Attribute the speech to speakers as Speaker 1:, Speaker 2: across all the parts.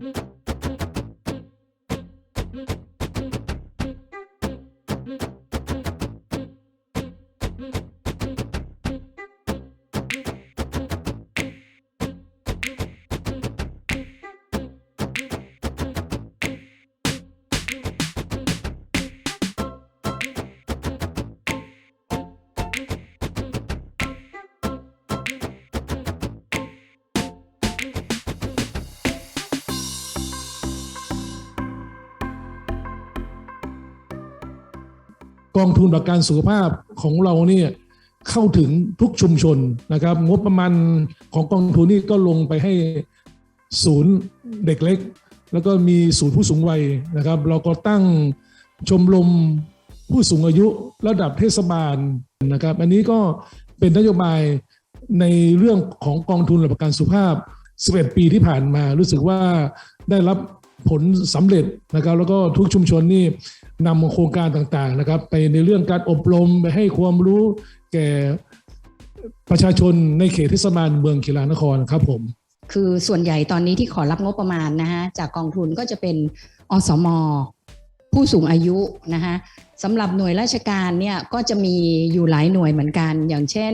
Speaker 1: Thank you. กองทุนประกันสุขภาพของเราเนี่ยเข้าถึงทุกชุมชนนะครับ งบประมาณของกองทุนนี่ก็ลงไปให้ศูนย์เด็กเล็ก แล้วก็มีศูนย์ผู้สูงวัยนะครับ เราก็ตั้งชมรมผู้สูงอายุระดับเทศบาลนะครับ อันนี้ก็เป็นนโยบายในเรื่องของกองทุนประกันสุขภาพ 11 ปีที่ผ่านมา รู้สึกว่าได้รับ ผลสำเร็จนะครับ แล้วก็ทุกชุมชนนี่นำโครงการต่างๆนะครับ ไปในเรื่องการอบรมไปให้ความรู้แก่ประชาชนในเขตเทศบาลเมืองกีฬานครครับผม
Speaker 2: คือส่วนใหญ่ตอนนี้ที่ขอรับงบประมาณนะฮะจากกองทุนก็จะเป็นอสมผู้สูงอายุนะคะสำหรับหน่วยราชการเนี่ยก็จะมีอยู่หลายหน่วยเหมือนกัน อย่างเช่น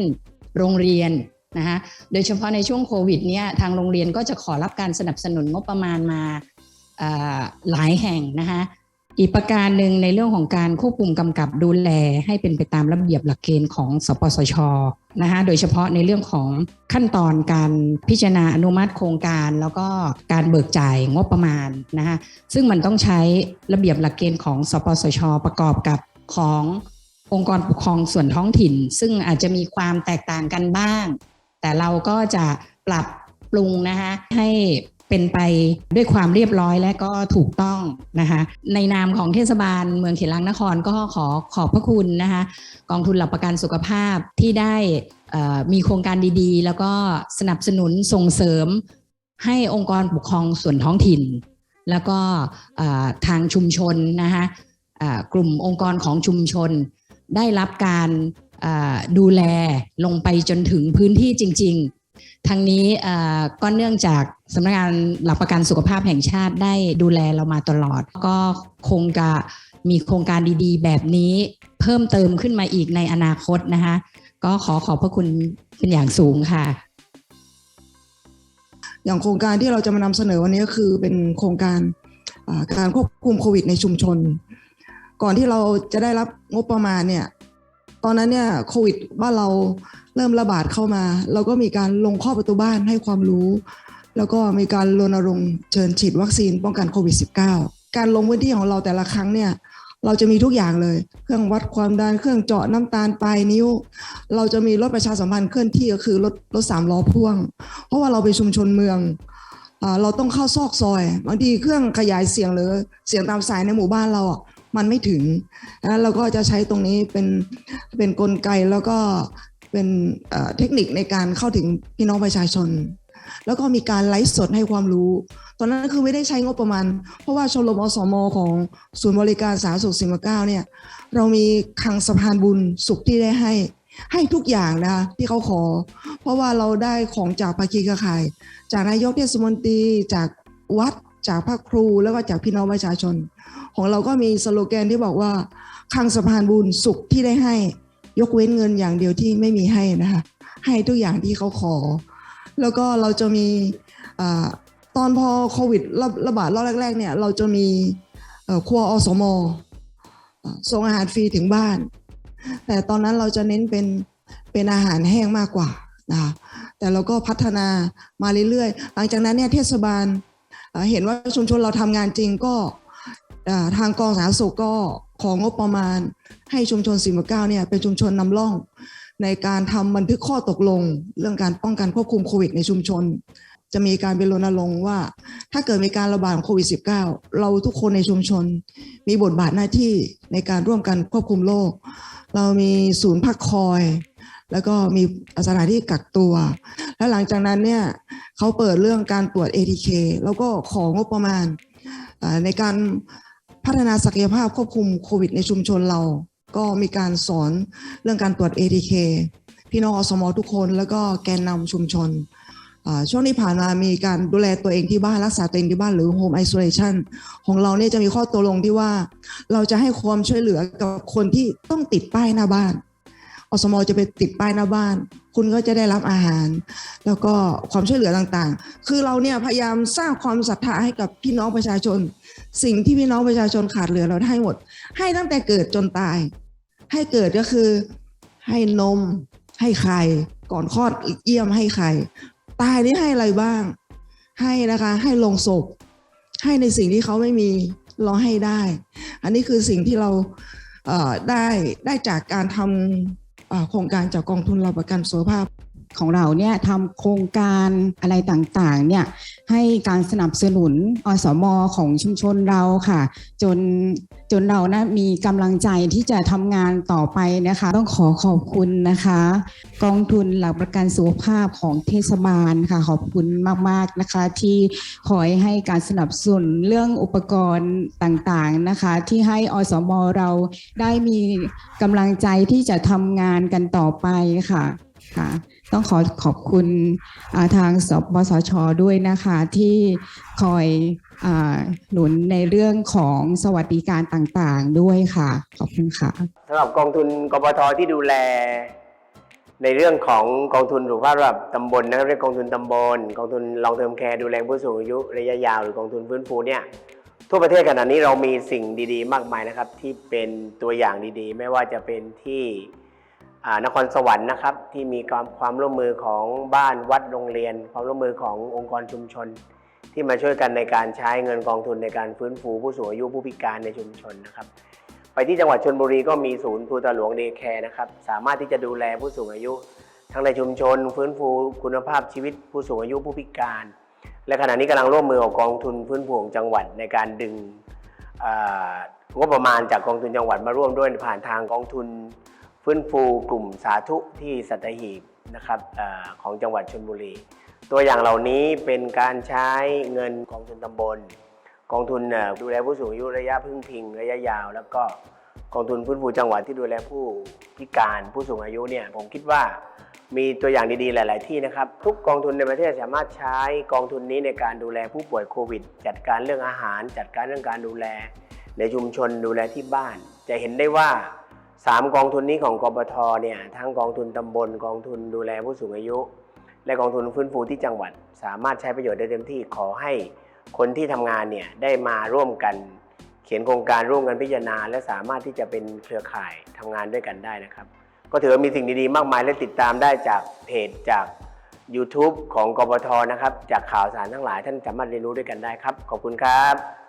Speaker 2: โรงเรียนนะคะโดยเฉพาะในช่วงโควิดเนี่ยทางโรงเรียนก็จะขอรับการสนับสนุนงบประมาณมา หลายแห่งนะคะอีกประการหนึ่งในเรื่องของการควบคุมกำกับดูแลให้เป็นไปตามระเบียบหลักเกณฑ์ของสปสชนะคะโดยเฉพาะในเรื่องของขั้นตอนการพิจารณาอนุมัติโครงการ แล้วก็การเบิกจ่ายงบประมาณนะคะซึ่งมันต้องใช้ระเบียบหลักเกณฑ์ของสปสชประกอบกับขององค์กรปกครองส่วนท้องถิ่น ซึ่งอาจจะมีความแตกต่างกันบ้าง แต่เราก็จะปรับปรุงนะคะให้ เป็นไปด้วยความเรียบร้อยและก็ถูกต้องนะคะในนามของเทศบาลเมืองเขลังนครก็ขอขอบพระคุณนะคะกองทุนหลักประกันสุขภาพที่ได้มีโครงการดีๆ แล้วก็สนับสนุนส่งเสริมให้องค์กรปกครองส่วนท้องถิ่น แล้วก็ทางชุมชนนะคะกลุ่มองค์กรของชุมชน ได้รับการดูแลลงไปจนถึงพื้นที่จริง ๆ ทางนี้ก็เนื่องจากสำนักงานหลักประกันสุขภาพแห่งชาติได้ดูแลเรามาตลอด ก็คงจะมีโครงการดีๆ แบบนี้เพิ่มเติมขึ้นมาอีกในอนาคตนะคะก็ขอขอบพระคุณเป็นอย่างสูงค่ะ
Speaker 3: อย่างโครงการที่เราจะมานำเสนอวันนี้ก็คือเป็นโครงการการควบคุมโควิดในชุมชน ก่อนที่เราจะได้รับงบประมาณเนี่ย ตอนนั้นเนี่ยโควิดบ้านเราเริ่มระบาดเข้ามา เราก็มีการลงข้อประตูบ้านให้ความรู้ แล้วก็มีการรณรงค์เชิญฉีดวัคซีนป้องกันโควิด -19 การลงพื้นที่ของเราแต่ละครั้งเนี่ยเราจะมีทุกอย่างเลย เครื่องวัดความดัน เครื่องเจาะน้ำตาลปลายนิ้ว เราจะมีรถประชาสัมพันธ์เคลื่อนที่ก็คือรถรถสามล้อพ่วง เพราะว่าเราเป็นชุมชนเมืองอเราต้องเข้าซอกซอย บางทีเครื่องขยายเสียงหรือเสียงตามสายในหมู่บ้านเราอะ มันไม่ถึงดังนั้นเราก็จะใช้ตรงนี้เป็นเป็นกลไกแล้วก็เป็นเทคนิคในการเข้าถึงพี่น้องประชาชน แล้วก็มีการไลฟ์สดให้ความรู้ ตอนนั้นคือไม่ได้ใช้งบประมาณ เพราะว่าชมรมอสมของศูนย์บริการสาธารณสุขสิงห์เก้าเนี่ยเรามีคังสะพานบุญสุขที่ได้ให้ให้ทุกอย่างนะคะที่เขาขอ เพราะว่าเราได้ของจากภาคีเครือข่าย จากนายกเทศมนตรีจากวัด จากพระครูแล้วก็จากพี่น้องประชาชน ของเราก็มีสโลแกนที่บอกว่าคังสะพานบุญสุขที่ได้ให้ยกเว้นเงินอย่างเดียวที่ไม่มีให้นะคะให้ทุกอย่างที่เขาขอ แล้วก็เราจะมีอตอนพอโควิดระระบาดรอบแรกๆเนี่ยเราจะมีครัวอสมอส่งอาหารฟรีถึงบ้าน แต่ตอนนั้นเราจะเน้นเป็นเป็นอาหารแห้งมากกว่านะแต่เราก็พัฒนามาเรื่อยๆ หลังจากนั้นเนี่ยเทศบาล เห็นว่าชุมชนเราทำงานจริงก็ทางกองสาธารณสุขก็ของงบประมาณให้ชุมชนสิมเก้าเนี่ยเป็นชุมชนนำร่อง ในการทำบันทึกข้อตกลง เรื่องการป้องกันควบคุมโควิดในชุมชน จะมีการเป็นรณรงค์ว่า ถ้าเกิดมีการระบาดของโควิด -19 เราทุกคนในชุมชน มีบทบาทหน้าที่ในการร่วมกันควบคุมโรคเรามีศูนย์พักคอย แล้วก็มีสถานที่กักตัว แล้วหลังจากนั้นเนี่ย เขาเปิดเรื่องการตรวจ ATK แล้วก็ของงบประมาณในการพัฒนาศักยภาพควบคุมโควิดในชุมชนเรา ก็มีการสอนเรื่องการตรวจ ATK พี่น้องอสมทุกคนแล้วก็แกนนำชุมชนช่วงที่ผ่านมามีการดูแลตัวเองที่บ้านรักษาตัวเองที่บ้านหรือ home isolation ของเราเนี่ยจะมีข้อตกลงที่ว่า เราจะให้ความช่วยเหลือกับคนที่ต้องติดป้ายหน้าบ้าน อสมอจะไปติดป้ายหน้าบ้าน คุณก็จะได้รับอาหาร แล้วก็ความช่วยเหลือต่างๆ คือเราเนี่ยพยายามสร้างความศรัทธาให้กับพี่น้องประชาชน สิ่งที่พี่น้องประชาชนขาดเหลือเราให้หมด ให้ตั้งแต่เกิดจนตาย ให้เกิดก็คือให้นมให้ไข่ก่อนคลอดเยี่ยมให้ไข่ตายนี่ให้อะไรบ้าง ให้นะคะให้ลงศพ ให้ในสิ่งที่เขาไม่มีเราให้ได้ อันนี้คือสิ่งที่เราได้ได้จากการทำ โครงการจากกองทุนเราประกันสุขภาพ
Speaker 4: ของเราเนี่ยทำโครงการอะไรต่างๆเนี่ย ให้การสนับสนุนอสมของชุมชนเราค่ะ จนจนเรานะมีกำลังใจที่จะทำงานต่อไปนะคะ ต้องขอขอบคุณนะคะ กองทุนหลักประกันสุขภาพของเทศบาลค่ะ ขอบคุณมากๆนะคะ ที่คอยให้การสนับสนุนเรื่องอุปกรณ์ต่างๆนะคะ ที่ให้อสมเราได้มีกำลังใจที่จะทำงานกันต่อไปค่ะ ค่ะต้องขอขอบคุณาทางสปสชด้วยนะคะที่คอยอหนุนในเรื่องของสวัสดิการต่างๆด้วยค่ะ ขอบคุณค่ะ
Speaker 5: สำหรับกองทุนกปทที่ดูแล ในเรื่องของกองทุนสุขภาพระดับตำบลนะครับเรียกกองทุนตำบล กองทุนลองเทอมแคร์ดูแลผู้สูงอายุระยะยาวหรือกองทุนฟื้นฟูเนี่ยทั่วประเทศขณะนี้เรามีสิ่งดีๆ มากมายนะครับ ที่เป็นตัวอย่างดีๆ ไม่ว่าจะเป็นที่ นครสวรรค์นะครับที่มีความความร่วมมือของบ้านวัดโรงเรียน ความร่วมมือขององค์กรชุมชน ที่มาช่วยกันในการใช้เงินกองทุนในการฟื้นฟูผู้สูงอายุผู้พิการในชุมชนนะครับ ไปที่จังหวัดชนบุรีก็มีศูนย์ภูตาหลวงเดย์แคร์นะครับสามารถที่จะดูแลผู้สูงอายุ ทั้งในชุมชน ฟื้นฟูคุณภาพชีวิตผู้สูงอายุผู้พิการ และขณะนี้กำลังร่วมมือกับกองทุนฟื้นฟูของจังหวัดในการดึงอ่างบประมาณจากกองทุนจังหวัดมาร่วมด้วยผ่านทางกองทุน ฟื้นฟูกลุ่มสาธุที่สัตหีบนะครับอของจังหวัดชนบุรี ตัวอย่างเหล่านี้เป็นการใช้เงินกองทุนตำบล กองทุนดูแลผู้สูงอายุระยะพึ่งพิงระยะยาว แล้วก็กองทุนฟื้นฟูจังหวัดที่ดูแลผู้พิการผู้สูงอายุเนี่ยผมคิดว่ามีตัวอย่างดีๆ หลาย ๆ ที่นะครับ ทุกกองทุนในประเทศสามารถใช้กองทุนนี้ในการดูแลผู้ป่วยโควิด จัดการเรื่องอาหาร จัดการเรื่องการดูแล ในชุมชนดูแลที่บ้าน จะเห็นได้ว่า สามกองทุนนี้ของกบทเนี่ยทั้งกองทุนตำบลกองทุนดูแลผู้สูงอายุ และกองทุนฟื้นฟูที่จังหวัด สามารถใช้ประโยชน์ได้เต็มที่ขอให้คนที่ทำงานเนี่ยได้มาร่วมกัน เขียนโครงการร่วมกันพิจารณา และสามารถที่จะเป็นเครือข่ายทำงานด้วยกันได้นะครับ ก็ถือว่ามีสิ่งดีๆมากมายและติดตามได้จากเพจจาก YouTube ของกบทนะครับ จากข่าวสารทั้งหลายท่านสามารถเรียนรู้ด้วยกันได้ครับ ขอบคุณครับ